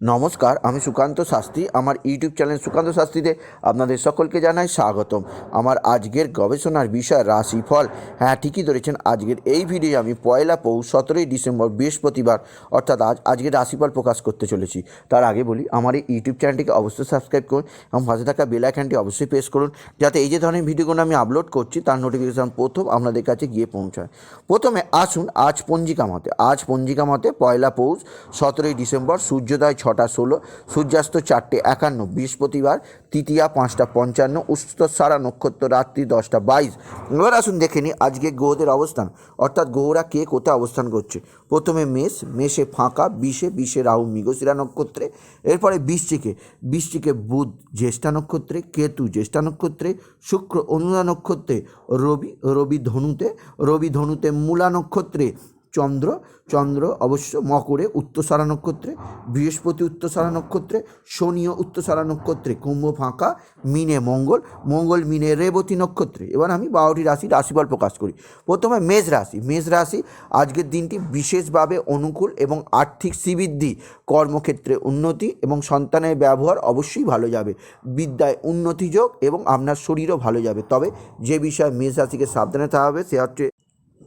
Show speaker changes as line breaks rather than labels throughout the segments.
নমস্কার, আমি সুকান্ত শাস্ত্রী, আমার ইউটিউব চ্যানেল সুকান্ত শাস্ত্রীতে আপনাদের সকলকে জানাই স্বাগতম। আমার আজকের গবেষণার বিষয় রাশিফল। হ্যাঁ ঠিকই ধরেছেন, আজকের এই ভিডিও আমি পয়লা পৌষ সতেরোই ডিসেম্বর, বৃহস্পতিবার, অর্থাৎ আজ, আজকের রাশিফল প্রকাশ করতে চলেছি। তার আগে বলি, আমার এই ইউটিউব চ্যানেলটিকে অবশ্যই সাবস্ক্রাইব করুন এবং পাশে থাকা বেল আইকনটি অবশ্যই প্রেস করুন, যাতে এই যে ধরনের ভিডিওগুলো আমি আপলোড করছি, তার নোটিফিকেশান প্রথম আপনাদের কাছে গিয়ে পৌঁছায়। প্রথমে আসুন আজ পঞ্জিকা মতে। আজ পঞ্জিকা মতে পয়লা পৌষ সতেরোই ডিসেম্বর, সূর্যোদয় ছটা ষোলো, সূর্যাস্ত চারটে একান্ন, বৃহস্পতিবার তৃতীয়া পাঁচটা পঞ্চান্ন উত্তরসারা নক্ষত্র রাত্রি দশটা বাইশ। এবার আসুন দেখে নিই আজকে গ্রহদের অবস্থান। অর্থাৎ গ্রহরা কে কোথায় অবস্থান করছে? প্রথমে মেষ, মেষে ফাঁকা বিশে বিশে রাহু, মৃগশিরা নক্ষত্রে। এরপরে বৃশ্চিকে বৃশ্চিকে বুধ, জ্যেষ্ঠা নক্ষত্রে, কেতু, জ্যেষ্ঠা নক্ষত্রে, শুক্র, অনুরা নক্ষত্রে, রবি রবি ধনুতে রবি ধনুতে মূলা নক্ষত্রে চন্দ্র চন্দ্র অবশ্য মকরে উত্তরসারা নক্ষত্রে, বৃহস্পতি উত্তরসারা নক্ষত্রে, শনিও উত্তরসারা নক্ষত্রে, কুম্ভ ফাঁকা, মিনে মঙ্গল মঙ্গল মিনে রেবতী নক্ষত্রে। এবার আমি বারোটি রাশি রাশিফল প্রকাশ করি। প্রথমে মেষ রাশি। মেষ রাশি আজকের দিনটি বিশেষভাবে অনুকূল এবং আর্থিক শ্রীবৃদ্ধি, কর্মক্ষেত্রে উন্নতি এবং সন্তানের ব্যবহার অবশ্যই ভালো যাবে। বিদ্যায় উন্নতি যোগ এবং আপনার শরীরও ভালো যাবে। তবে যে বিষয়ে মেষ রাশিকে সাবধানে থাকতে হবে সে হচ্ছে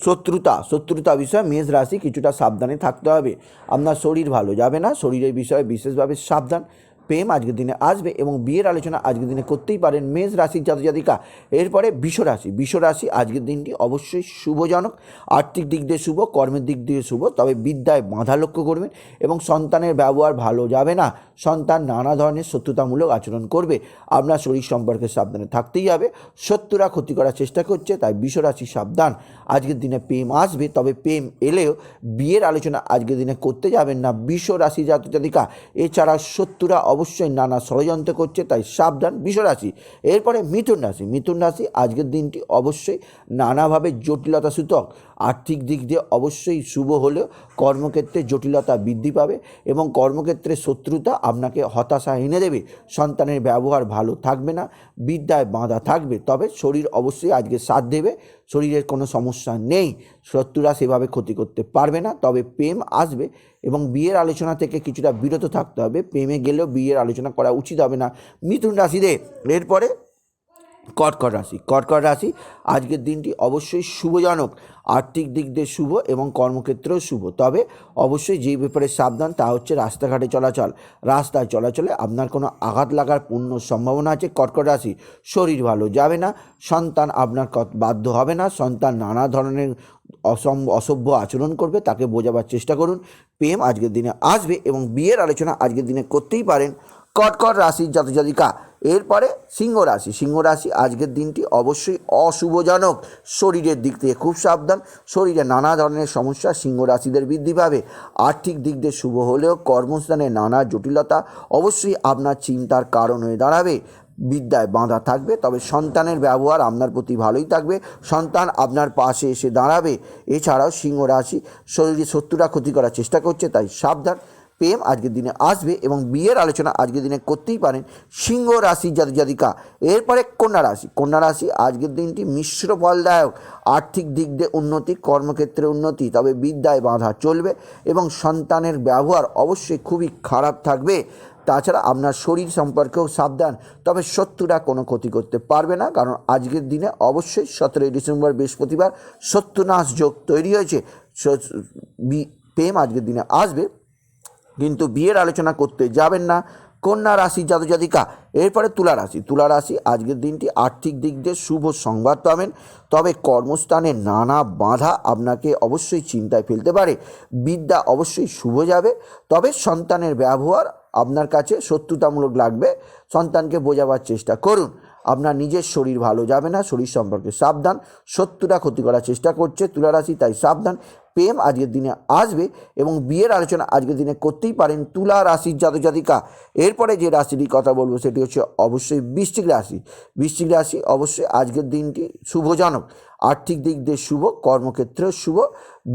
শত্রুতা শত্রুতা বিষয়ে মেষ রাশি কিছুটা সাবধানে থাকতে হবে। আপনার শরীর ভালো যাবে না, শরীরের বিষয়ে বিশেষভাবে সাবধান। প্রেম আজকের দিনে আসবে এবং বিয়ের আলোচনা আজকের দিনে করতেই পারেন মেষ রাশির জাতক জাতিকা এরপরে বিষ রাশি বিষ রাশি আজকের দিনটি অবশ্যই শুভজনক। আর্থিক দিক দিয়ে শুভ, কর্মের দিক দিয়ে শুভ, তবে বিদ্যায় বাঁধা লক্ষ্য করবেন এবং সন্তানের ব্যবহার ভালো যাবে না। সন্তান নানা ধরনের শত্রুতামূলক আচরণ করবে। আপনার শরীর সম্পর্কে সাবধানে থাকতেই হবে। শত্রুরা ক্ষতি করার চেষ্টা করছে, তাই বিশ্বরাশি সাবধান। আজকের দিনে প্রেম আসবে, তবে প্রেম এলেও বিয়ের আলোচনা আজকের দিনে করতে যাবেন না। বিশ্ব রাশি জাতক জাতিকা, এছাড়া শত্রুরা অবশ্যই নানা ষড়যন্ত্র করছে, তাই সাবধান বিশ্বরাশি। এরপরে মিথুন রাশি মিথুন রাশি আজকের দিনটি অবশ্যই নানাভাবে জটিলতা সূচক আর্থিক দিক দিয়ে অবশ্যই শুভ হলেও কর্মক্ষেত্রে জটিলতা বৃদ্ধি পাবে এবং কর্মক্ষেত্রে শত্রুতা আপনাকে হতাশা এনে দেবে। সন্তানের ব্যবহার ভালো থাকবে না, বিদ্যায় বাঁধা থাকবে। তবে শরীর অবশ্যই আজকে সাথ দেবে, শরীরের কোনো সমস্যা নেই। শত্রুরা সেভাবে ক্ষতি করতে পারবে না, তবে প্রেম আসবে এবং বিয়ের আলোচনা থেকে কিছুটা বিরত থাকতে হবে। প্রেমে গেলেও বিয়ের আলোচনা করা উচিত হবে না। মিথুন রাশিদের, এরপরে কর্কট রাশি। কর্কট রাশি আজকের দিনটি অবশ্যই শুভজনক। আর্থিক দিক দিয়ে শুভ এবং কর্মক্ষেত্রেও শুভ। তবে অবশ্যই যেই ব্যাপারে সাবধান তা হচ্ছে রাস্তাঘাটে চলাচল। রাস্তায় চলাচলে আপনার কোনো আঘাত লাগার পূর্ণ সম্ভাবনা আছে কর্কট রাশি। শরীর ভালো যাবে না, সন্তান আপনার বাধ্য হবে না, সন্তান নানা ধরনের অসম, অসভ্য আচরণ করবে, তাকে বোঝাবার চেষ্টা করুন। প্রেম আজকের দিনে আসবে এবং বিয়ের আলোচনা আজকের দিনে করতেই পারেন। কটকট রাশির জাতজাতিকা এরপরে সিংহ রাশি। সিংহ রাশি আজকের দিনটি অবশ্যই অশুভজনক। শরীরের দিক থেকে খুব সাবধান। শরীরে নানা ধরনের সমস্যা সিংহ রাশিদের বৃদ্ধি পাবে। আর্থিক দিক দিয়ে শুভ হলেও কর্মস্থানে নানা জটিলতা অবশ্যই আপনার চিন্তার কারণ হয়ে দাঁড়াবে। বিদ্যায় বাঁধা থাকবে, তবে সন্তানের ব্যবহার আপনার প্রতি ভালোই থাকবে। সন্তান আপনার পাশে এসে দাঁড়াবে। এছাড়াও সিংহ রাশি শরীরে শত্রুরা ক্ষতি করার চেষ্টা করছে, তাই সাবধান। প্রেম আজকের দিনে আসবে এবং বিয়ের আলোচনা আজকের দিনে করতেই পারেন সিংহ রাশি জাতি জাতিকা। এরপরে কন্যা রাশি। কন্যা রাশি আজকের দিনটি মিশ্র ফলদায়ক। আর্থিক দিক দিয়ে উন্নতি, কর্মক্ষেত্রে উন্নতি, তবে বিদ্যায় বাধা চলবে এবং সন্তানের ব্যবহার অবশ্যই খুবই খারাপ থাকবে। তাছাড়া আপনার শরীর সম্পর্কেও সাবধান, তবে শত্রুরা কোনো ক্ষতি করতে পারবে না, কারণ আজকের দিনে অবশ্যই সতেরোই ডিসেম্বর বৃহস্পতিবার সত্যনাশ যোগ তৈরি হয়েছে। প্রেম আজকের দিনে আসবে। কিন্তু বিয়ের আলোচনা করতে যাবেন না। কন্যা রাশি জাতক জাতিকা এরপরে তুলা রাশি। তুলা রাশি, আজকের দিনটি আর্থিক দিক দিয়ে শুভ সংবাদ পাবেন। তবে কর্মস্থানে নানা বাধা আপনাকে অবশ্যই চিন্তায় ফেলতে পারে। বিদ্যা অবশ্যই শুভ যাবে। তবে সন্তানের ব্যবহার আপনার কাছে শত্রুতামূলক লাগবে। সন্তানকে বোঝাবার চেষ্টা করুন। আপনার নিজের শরীর ভালো যাবে না। শরীর সম্পর্কে সাবধান। শত্রুরা ক্ষতি করার চেষ্টা করছে তুলা রাশি, তাই সাবধান। প্রেম আজকের দিনে আসবে এবং বিয়ের আলোচনা আজকের দিনে করতেই পারেন তুলা রাশির জাতক জাতিকা এরপরে যে রাশিটির কথা বলব সেটি হচ্ছে অবশ্যই বৃশ্চিক রাশি। বৃশ্চিক রাশি অবশ্যই আজকের দিনটি শুভজনক। আর্থিক দিক দিয়ে শুভ কর্মক্ষেত্রেও শুভ,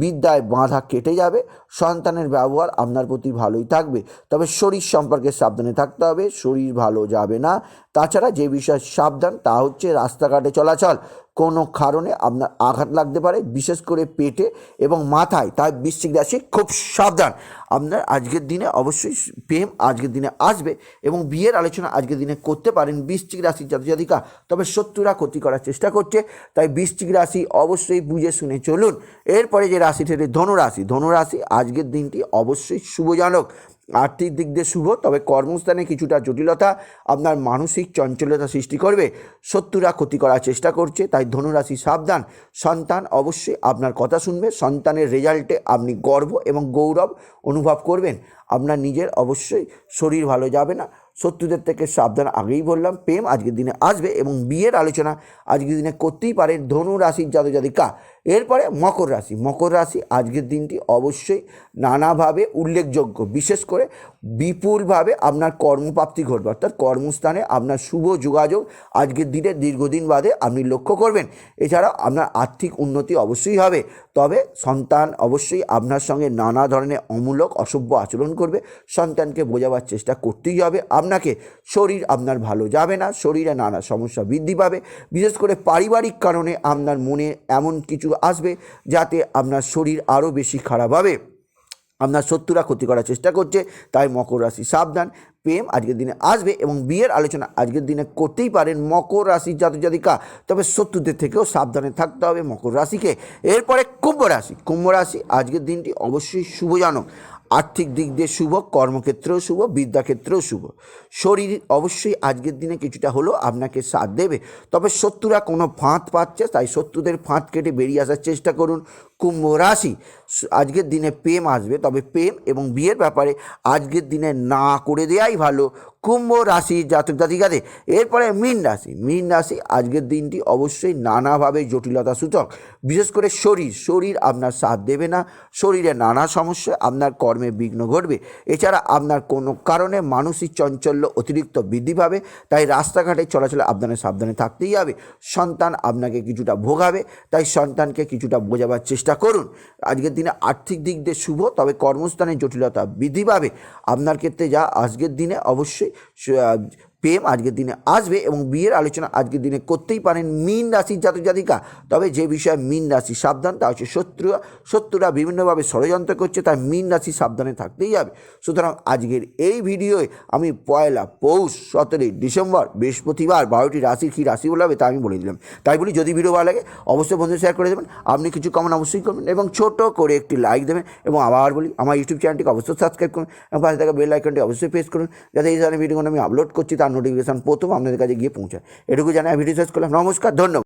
বিদ্যায় বাঁধা কেটে যাবে, সন্তানের ব্যবহার আপনার প্রতি ভালোই থাকবে। তবে শরীর সম্পর্কে সাবধানে থাকতে হবে, শরীর ভালো যাবে না। তাছাড়া যে বিষয়ে সাবধান, তা হচ্ছে রাস্তাঘাটে চলাচল। কোনো কারণে আপনার আঘাত লাগতে পারে, বিশেষ করে পেটে এবং মাথায়। তাই বৃশ্চিক রাশি খুব সাবধান। আপনার আজকের দিনে অবশ্যই প্রেম আজকের দিনে আসবে এবং বিয়ের আলোচনা আজকের দিনে করতে পারেন বৃশ্চিক রাশির জাতিকা তবে শত্রুরা ক্ষতি করার চেষ্টা করছে, তাই বৃশ্চিক রাশি অবশ্যই বুঝে শুনে চলুন। এরপরে যে রাশিটি হলো ধনুরাশি। ধনুরাশি, আজকের দিনটি অবশ্যই শুভজনক। আর্থিক দিক দিয়ে শুভ, তবে কর্মস্থানে কিছুটা জটিলতা, আপনার মানসিক চঞ্চলতা সৃষ্টি করবে। শত্রুরা ক্ষতি করার চেষ্টা করছে, তাই ধনুরাশি সাবধান। সন্তান অবশ্যই আপনার কথা শুনবে, সন্তানের রেজাল্টে আপনি গর্ব এবং গৌরব অনুভব করবেন। আপনার নিজের অবশ্যই শরীর ভালো যাবে না। শত্রুদের থেকে সাবধান আগেই বললাম, প্রেম আজকের দিনে আসবে এবং বিয়ের আলোচনা আজকের দিনে করতেই পারে ধনু রাশির জাতক জাতিকা এরপরে মকর রাশি মকর রাশি আজকের দিনটি অবশ্যই নানাভাবে উল্লেখযোগ্য, বিশেষ করে বিপুলভাবে আপনার কর্মপ্রাপ্তি ঘটবে, অর্থাৎ কর্মস্থানে আপনার শুভ যোগাযোগ আজকের দিনে দীর্ঘদিন বাদে আপনি লক্ষ্য করবেন। এছাড়া আপনার আর্থিক উন্নতি অবশ্যই হবে, তবে সন্তান অবশ্যই আপনার সঙ্গে নানা ধরনের অমূলক অসভ্য আচরণ করবে, সন্তানকে বোঝাবার চেষ্টা করতেই হবে। আপনাকে শরীর আপনার ভালো যাবে না, শরীরে নানা সমস্যা বৃদ্ধি পাবে, বিশেষ করে পারিবারিক কারণে আপনার মনে এমন কিছু আসবে যাতে আপনার শরীর আরও বেশি খারাপ হবে। আপনার শত্রুরা ক্ষতি করার চেষ্টা করছে, তাই মকর রাশি সাবধান। প্রেম আজকের দিনে আসবে এবং বিয়ের আলোচনা আজকের দিনে করতেই পারেন মকর রাশির জাতিকা তবে শত্রুদের থেকেও সাবধানে থাকতে হবে মকর রাশিকে। এরপরে কুম্ভ রাশি। কুম্ভ রাশি আজকের দিনটি অবশ্যই শুভজনক আর্থিক দিক দিয়ে শুভ, কর্মক্ষেত্রেও শুভ, বিদ্যাক্ষেত্রেও শুভ। শরীর অবশ্যই আজকের দিনে কিছুটা হলো আপনাকে সাথ দেবে। তবে শত্রুরা কোনো ফাঁদ পাচ্ছে, তাই শত্রুদের ফাঁদ কেটে বেরিয়ে আসার চেষ্টা করুন। কুম্ভ রাশি আজকের দিনে প্রেম আসবে, তবে প্রেম এবং বিয়ের ব্যাপারে আজকের দিনে না করে দেওয়াই ভালো। কুম্ভ রাশি জাতক জাতিকাদের, এরপরে মীন রাশি। মীন রাশি আজকের দিনটি অবশ্যই নানাভাবে জটিলতা সূচক। বিশেষ করে শরীর শরীর আপনার সাথ দেবে না, শরীরে নানা সমস্যা, আপনার কর্মে বিঘ্ন ঘটবে। এছাড়া আপনার কোনো কারণে মানসিক চঞ্চল্য অতিরিক্ত বৃদ্ধি পাবে, তাই রাস্তাঘাটে চলাচলে আপনাকে সাবধানে থাকতেই হবে। সন্তান আপনাকে কিছুটা ভোগাবে, তাই সন্তানকে কিছুটা বোঝাবার চেষ্টা করুন। আজকের দিনে আর্থিক দিক দিয়ে শুভ, তবে কর্মস্থানের জটিলতা বৃদ্ধি পাবে। আপনার ক্ষেত্রে যা আজকের দিনে অবশ্যই প্রেম আজকের দিনে আসবে এবং বিয়ের আলোচনা আজকের দিনে করতেই পারেন মীন রাশির জাতক জাতিকা। তবে যে বিষয়ে মীন রাশি সাবধান, তা হচ্ছে শত্রুরা শত্রুরা বিভিন্নভাবে ষড়যন্ত্র করছে, তাই মীন রাশি সাবধানে থাকতেই হবে। সুতরাং আজকের এই ভিডিওয় আমি পয়লা পৌষ সতেরোই ডিসেম্বর, বৃহস্পতিবার, বারোটি রাশির কী রাশি বলে হবে তা আমি বলে দিলাম। তাই বলি, যদি ভিডিও ভালো লাগে, অবশ্যই বন্ধু শেয়ার করে দেবেন। আপনি কিছু কমেন্ট অবশ্যই করবেন এবং ছোট করে একটি লাইক দেবেন এবং আবার বলি, আমার ইউটিউব চ্যানেলটিকে অবশ্যই সাবস্ক্রাইব করুন এবং পাশে থাকা বেল আইকনটি অবশ্যই প্রেস করুন, যাতে এই ধরনের ভিডিওগুলো আমি আপলোড করছি তার নোটিফিকেশান প্রথম আপনাদের কাছে গিয়ে পৌঁছায়। এটুকু জানাই ভিডিও শেষ করলাম। নমস্কার ধন্যবাদ।